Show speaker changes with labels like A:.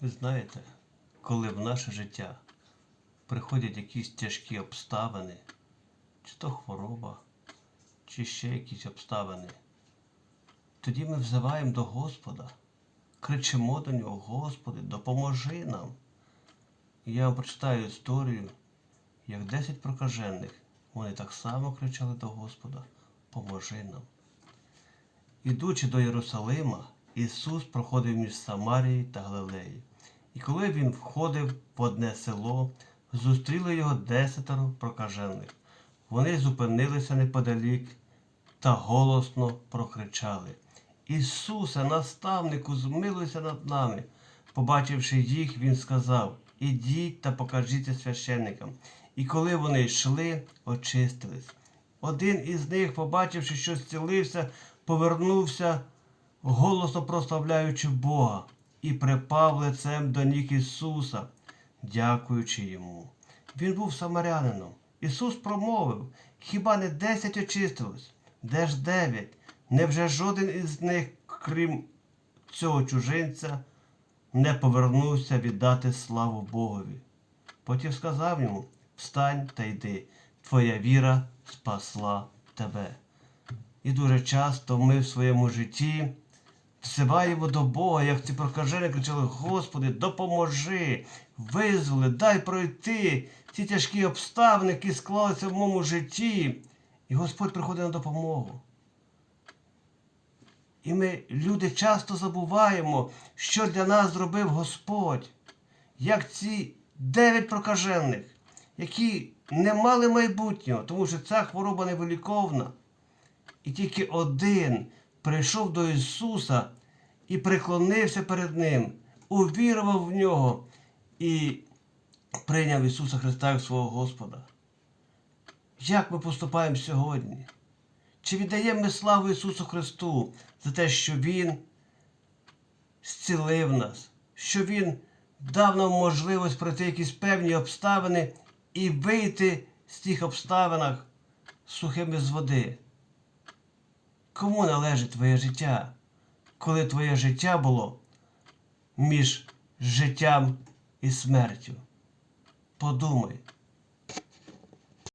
A: Ви знаєте, коли в наше життя приходять якісь тяжкі обставини, чи то хвороба, чи ще якісь обставини, тоді ми взиваємо до Господа, кричимо до нього, Господи, допоможи нам. І я вам прочитаю історію, як 10 прокажених, вони так само кричали до Господа, поможи нам. Ідучи до Єрусалима, Ісус проходив між Самарією та Галилеєю. І коли він входив в одне село, зустріли його десятеро прокажених. Вони зупинилися неподалік та голосно прокричали. Ісусе, наставнику, змилуйся над нами. Побачивши їх, він сказав: Ідіть та покажіться священникам. І коли вони йшли, очистились. Один із них, побачивши, що зцілився, повернувся, голосно прославляючи Бога, і припав лицем до ніг Ісуса, дякуючи йому. Він був самарянином. Ісус промовив: Хіба не десять очистилось? Де ж дев'ять? Невже жоден із них, крім цього чужинця, не повернувся віддати славу Богові? Потім сказав йому: Встань та йди, твоя віра спасла тебе. І дуже часто ми в своєму житті взиваємо до Бога, як ці прокажені кричали: Господи, допоможи, визволи, дай пройти ці тяжкі обставини, які склалися в моєму житті. І Господь приходить на допомогу. І ми, люди, часто забуваємо, що для нас зробив Господь, як ці дев'ять прокажених, які не мали майбутнього, тому що ця хвороба невиліковна. І тільки один прийшов до Ісуса і преклонився перед Ним, увірував в нього і прийняв Ісуса Христа як свого Господа. Як ми поступаємо сьогодні? Чи віддаємо ми славу Ісусу Христу за те, що Він зцілив нас, що Він дав нам можливість пройти якісь певні обставини і вийти з тих обставинах сухими з води? Кому належить твоє життя, коли твоє життя було між життям і смертю? Подумай,